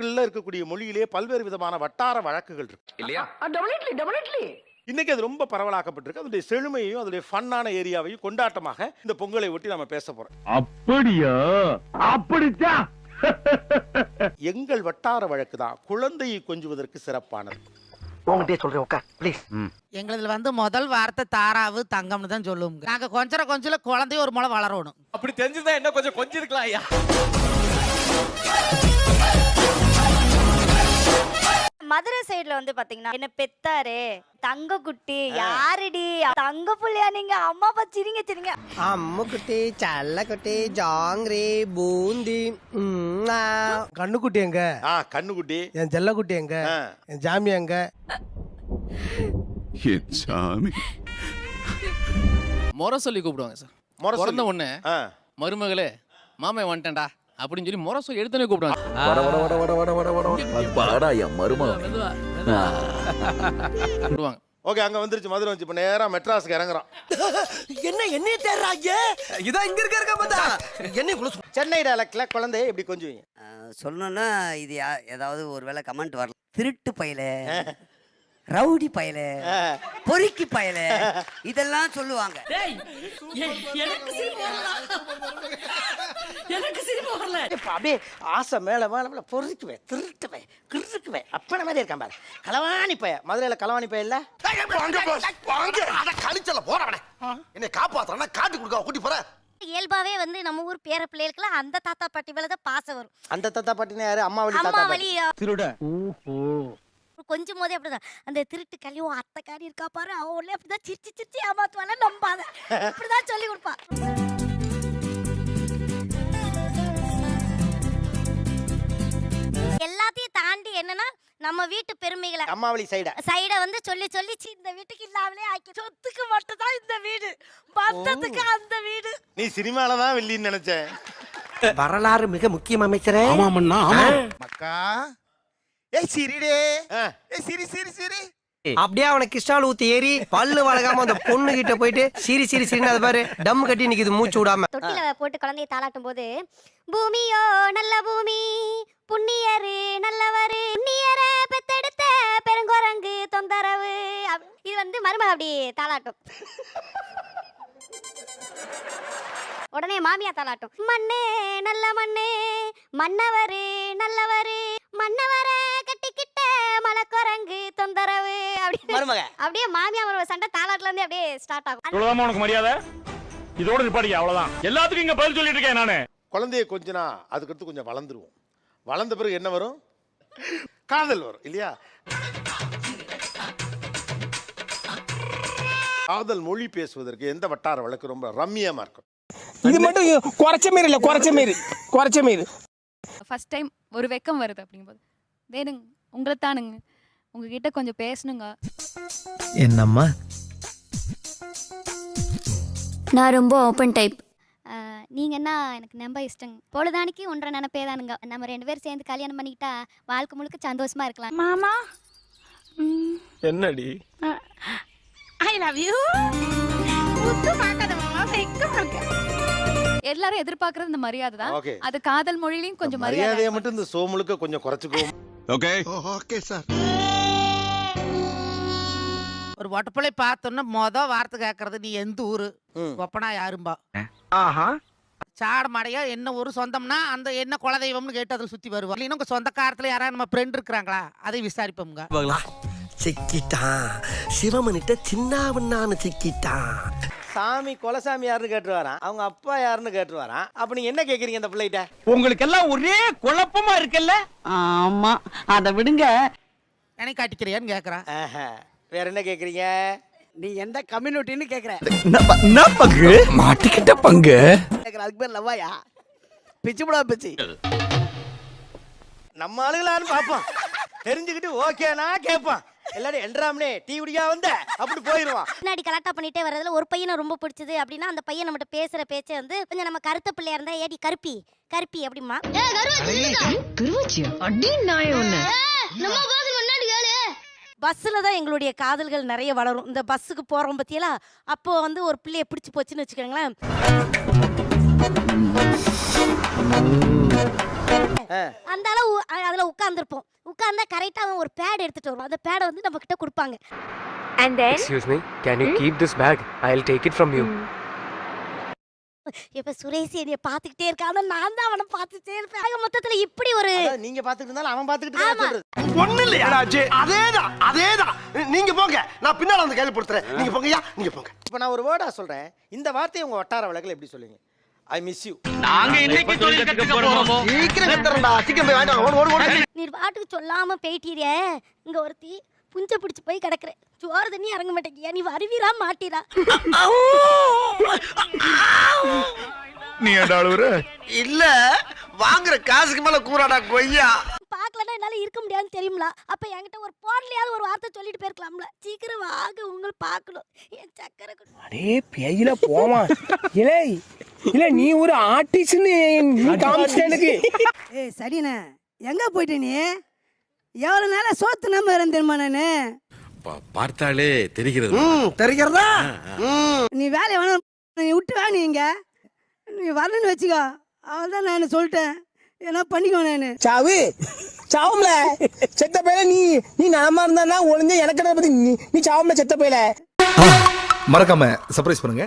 தமிழ்ல இருக்கக்கூடிய மொழியிலே பல்வேறு விதமான வட்டார வழக்குகள் இருக்கு. இல்லையா? இன்னைக்கு அது ரொம்ப பரவலாக்கப்பட்டிருக்கு. அதனுடைய செழுமையையும் அதனுடைய ஃபன்னான ஏரியாவையும் கொண்டாட்டமாக இந்த பொங்கலை ஒட்டி நம்ம பேச போறோம். அப்படியா? அப்படிச்சா? எங்கள் வட்டார வழக்கு தான். குழந்தையை கொஞ்சுவதற்கு சிறப்பானது. உங்ககிட்டயே சொல்றேன் உட்கார் ப்ளீஸ் எங்களுதுல வந்து முதல் வார்த்தை தாராவு தங்கம்னு தான் சொல்லுவோங்க நாங்க கொஞ்சர கொஞ்சல குழந்தைய ஒரு முளை வளரணும். அப்படி தெரிஞ்சுதான் என்ன கொஞ்சம் கொஞ்சம் இருக்கலாம் ஐயா. மதுரை சைடுல வந்து பாத்தீங்கன்னா என்ன பெத்தாரு தங்க குட்டி யாருடி? தங்க புள்ளையா நீங்க? அம்மா அப்பா சிரிங்க சிரிங்க. அம்முக்குட்டி சல்லக்குட்டி ஜாங்கிரி பூந்தி கண்ணுக்குட்டி எங்க? ஆ கண்ணுக்குட்டி. என் செல்லக்குட்டி எங்க? ஆ, என் ஜாமி எங்க? என் சாமி முறை சொல்லி கூப்பிடுவாங்க சார். முறை சொல்லி. பிறந்த ஆ, மருமகளே மாமே வந்துட்டேன்டா அப்படின்னு சொல்லி முறை சொல்லி எடுத்தோன்னே கூப்பிடுவாங்க. பாடா என் மருமகன் ஓகே அங்க வந்துருச்சு மதுரை வந்துச்சு. இப்ப நேரா மெட்ராஸ்க்கு இறங்குறோம் என்ன என்னைய தேடுறாங்க? இதான் இங்க இருக்க இருக்க பார்த்தா. என்ன இவ்வளவு சென்னை டைலக்ட்ல குழந்தைய இப்படி கொஞ்சுவீங்க. சொல்லணும்னா இது யா- ஏதாவது ஒரு வேளை கமெண்ட் வரலாம். திருட்டு பயல ரவுடி பயல பொறுக்கி பயல இதெல்லாம் சொல்லுவாங்க. இப்ப அப்படியே ஆசை மேல மேல மேல பொறுக்குவேன் திருட்டுவேன் கிறுக்குவேன். அப்பன மாதிரி இருக்கான் பாரு. களவாணி பைய. மதுரையில களவாணி பைய இல்ல? கழிச்சல போறவனே என்னை காப்பாத்துறா காட்டி கொடுக்க கூட்டி போற. இயல்பாவே வந்து நம்ம ஊர் பேர பிள்ளைகளுக்குலாம் அந்த தாத்தா பாட்டி மேல தான் பாசம் வரும். அந்த தாத்தா பாட்டினா யாரு? அம்மா வழி தாத்தா பாட்டி. திருட. கொஞ்சம் போதே அப்படிதான். அந்த திருட்டு கழிவு அத்தைக்காரி இருக்கா பாரு. அவளே அப்படிதான் சிரிச்சு சிரிச்சு ஏமாத்துவாங்க நம்பாத. இப்படிதான் சொல்லி கொடுப்பா நம்ம வீட்டு பெருமைகளை அம்மா வழி சைட. சைட வந்து சொல்லி சொல்லி "சீ, இந்த வீட்டுக்கு இல்லாமலே ஆக்கி. சொத்துக்கு மட்டும் தான் இந்த வீடு. பந்தத்துக்கு அந்த வீடு. நீ சினிமால தான் வெள்ளின்னு நினைச்சேன். வரலாறு மிக முக்கியம் அமைச்சரே. மக்கா. ஏய் சிரிடே. ஆ, ஏய் சிரி சிரி சிரி. அப்படியே அவனை கிருஷ்ணால் ஊத்தி ஏறி பல்லு வளகாம அந்த பொண்ணு கிட்ட போயிட்டு சிரி சிரி சிரின்னு அது பாரு டம் கட்டி நிக்குது மூச்சு விடாம. தொட்டில போட்டு குழந்தைய தாளாட்டும் போது பூமியோ நல்ல பூமி புண்ணியரு நல்லவரு புண்ணியர பெத்தெடுத்த பெருங்குரங்கு தொந்தரவு. இது வந்து மருமக அப்படி தாளாட்டும். உடனே மாமியா தாளாட்டும். மண்ணு நல்ல மண்ணு மன்னவரு நல்லவரு மன்னவர கட்டிக்கிட்ட மலக்குரங்கு தொந்தரவு அப்படி மருமக. அப்படியே மாமியா மருமக சண்டை தாளாட்டுல இருந்து அப்படியே ஸ்டார்ட் ஆகும். இவ்வளவுதான் உனக்கு மரியாதை? இதோட நிப்பாடிக்க அவ்வளவுதான். எல்லாத்துக்கும் இங்க பதில் சொல்லிட்டு இருக்கேன் நானு. குழந்தைய கொஞ்சனா அதுக்கடுத்து கொஞ்சம் வளர்ந்துருவோம். வளர்ந்த பிறகு என்ன வரும்? காதல் வரும் இல்லையா? காதல் மொழி பேசுவதற்கு எந்த வட்டார வழக்கு ரொம்ப ரம்மியமா இருக்கும்? இது மட்டும் குறைச்ச மாரி இல்ல குறைச்ச மாரி குறைச்ச மாரி ஃபர்ஸ்ட் டைம் ஒரு வெக்கம் வருது அப்படிங்கும்போது. வேணுங்க உங்களை தானுங்க. உங்ககிட்ட கொஞ்சம் பேசணுங்க. என்னம்மா? நான் ரொம்ப ஓப்பன் டைப் நீங்க என்ன எனக்கு நம்ப இஷ்டங்க. பொழுதானிக்கு ஒன்றரை நினைப்பே தானுங்க. நம்ம ரெண்டு பேரும் சேர்ந்து கல்யாணம் பண்ணிக்கிட்டா வாழ்க்கை முழுக்க சந்தோஷமா இருக்கலாம். மாமா. என்னடி? ஐ லவ் யூ எல்லாரும் எதிர்பார்க்கறது இந்த மரியாதை தான் அது காதல் மொழியிலையும் கொஞ்சம் மரியாதை மரியாதையை மட்டும் இந்த சோ முழுக்க கொஞ்சம் குறைச்சுக்குவோம் ஓகே ஓகே சார் ஒரு ஒட்டப்பிள்ளை பார்த்தோன்னா மொத வார்த்தை கேட்கறது நீ எந்த ஊரு? ம். ஒப்பனா யாரும்பா? ஆஹா. சாட மாடையா என்ன ஊரு சொந்தம்னா அந்த என்ன குலதெய்வம்னு கேட்டு அதில் சுத்தி வருவா. இல்லைன்னா உங்க சொந்தக்காரத்துல யாராவது நம்ம ஃப்ரெண்ட் இருக்கிறாங்களா? அதை விசாரிப்போம்ங்க. சிக்கிட்டான். சிவமனிட்ட சின்னாவண்ணான்னு சிக்கிட்டான். சாமி குலசாமி யாருன்னு கேட்டுருவாராம். அவங்க அப்பா யாருன்னு கேட்டுருவாராம். அப்ப நீங்க என்ன கேக்குறீங்க அந்த பிள்ளைகிட்ட? உங்களுக்கு எல்லாம் ஒரே குழப்பமா இருக்குல்ல? ஆமா. அதை விடுங்க. எனக்கு கட்டிக்கிறியான்னு கேக்குறான். ஆஹா. வேற என்ன கேக்குறீங்க? நீ எந்த கம்யூனிட்டின்னு கேக்குற. என்ன பங்கு? மாட்டிக்கிட்ட பங்கு? கேக்குற அதுக்கு பேர் லவ்வாயா? பிச்சு புடா பிச்சு. நம்ம ஆளுங்களான்னு பாப்போம் தெரிஞ்சுக்கிட்டு ஓகேனா கேட்பான் எல்லாரும் என்றாமனே டீ குடிக்கா வந்த? அப்படி போயிருவான். முன்னாடி கலாட்டா பண்ணிட்டே வர்றதுல ஒரு பையனை ரொம்ப பிடிச்சது அப்படின்னா அந்த பையன் நம்மகிட்ட பேசுற பேச்சை வந்து கொஞ்சம் நம்ம கருத்த பிள்ளையா இருந்தா ஏடி கருப்பி கருப்பி அப்படிமா பஸ்ஸில் தான் எங்களுடைய காதல்கள் நிறைய வளரும். இந்த பஸ்ஸுக்கு போகிறோம் பற்றியெல்லாம் அப்போ வந்து ஒரு பிள்ளைய பிடிச்சி போச்சுன்னு வச்சுக்கோங்களேன். அந்த அளவு அதுல உட்கார்ந்துருப்போம். உட்கார்ந்தா கரெக்டா அவன் ஒரு பேட் எடுத்துட்டு வருவான். அந்த பேடை வந்து நம்ம கிட்ட கொடுப்பாங்க. And then excuse me can you keep this bag I will take it from you இப்ப சுரேஷ் என்னைய பாத்துக்கிட்டே இருக்கான். நான் தான் அவனை பார்த்துட்டே இருப்பேன். ஆக மொத்தத்துல இப்படி ஒரு நீங்க பாத்துக்கிட்டு இருந்தாலும் அவன் பாத்துக்கிட்டு ஒண்ணு இல்லையா? அதேதான் அதேதான். நீங்க போங்க. நான் பின்னால வந்து கையில நீங்க போங்கய்யா. நீங்க போங்க. இப்போ நான் ஒரு வேர்டா சொல்றேன். இந்த வார்த்தையை உங்க வட்டார வழக்கில் எப்படி சொல்லுவீங்க? ஐ மிஸ் யூ நாங்க இன்னைக்கு தொழில் கத்துக்க போறோமோ? சீக்கிரம் கத்துறா சீக்கிரம் போய் வாங்க. ஓடு ஓடு ஓடு. நீ பாட்டுக்கு சொல்லாம போயிட்டீரே இங்க ஒருத்தி புஞ்ச பிடிச்சு போய் கிடக்குறேன். சோறு தண்ணி இறங்க மாட்டேங்கியா நீ வருவீரா மாட்டீரா? நீ அழுவுற? இல்ல வாங்குற காசுக்கு மேல கூறாடா கொய்யா. பார்க்கலன்னா என்னால இருக்க முடியாதுன்னு தெரியுங்களா அப்ப என்கிட்ட ஒரு போன்லயாவது ஒரு வார்த்தை சொல்லிட்டு போயிருக்கலாம்ல. சீக்கிரம் வாங்க உங்களை பார்க்கணும். என் சக்கரை கொடு- அடே பேயில போமா இல்லை இல்ல நீ ஒரு ஆர்டிஸ்ட்னு நீ காமிச்சிட்ட எனக்கு. ஏய் சரிண்ணே எங்க போயிட்ட நீ? எவ்வளவு நாளா சோத்து நம்ம இருந்தேன்மா நானு? பார்த்தாலே தெரிகிறது. தெரிகிறதா? நீ வேலையை வேணாம் நீ விட்டு வா நீ இங்க. நீ வரணும்னு வச்சுக்கோ. அவள் தான் நான் சொல்லிட்டேன். என்ன பண்ணிக்கோ நான். சாவு சாவும்ல. செத்த பையல நீ நீ நலமா இருந்தா ஒளிஞ்ச எனக்கு பத்தி நீ நீ சாவும்ல செத்த பையல மறக்காம சர்ப்ரைஸ் பண்ணுங்க.